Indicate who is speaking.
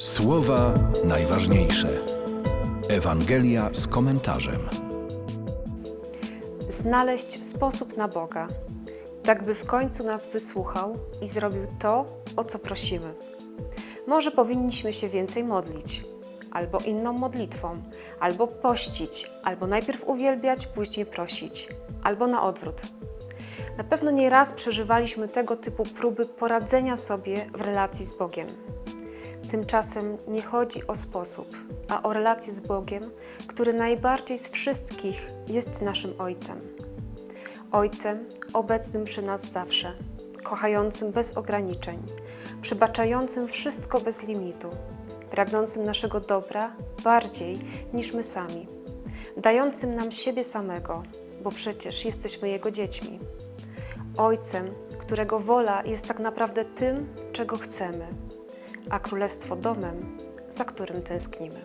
Speaker 1: Słowa najważniejsze. Ewangelia z komentarzem.
Speaker 2: znaleźć sposób na Boga, tak by w końcu nas wysłuchał i zrobił to, o co prosimy. Może powinniśmy się więcej modlić, albo inną modlitwą, albo pościć, albo najpierw uwielbiać, później prosić, albo na odwrót. Na pewno nie raz przeżywaliśmy tego typu próby poradzenia sobie w relacji z Bogiem. Tymczasem nie chodzi o sposób, a o relację z Bogiem, który najbardziej z wszystkich jest naszym Ojcem. Ojcem obecnym przy nas zawsze, kochającym bez ograniczeń, przebaczającym wszystko bez limitu, pragnącym naszego dobra bardziej niż my sami, dającym nam siebie samego, bo przecież jesteśmy Jego dziećmi. Ojcem, którego wola jest tak naprawdę tym, czego chcemy, a królestwo domem, za którym tęsknimy.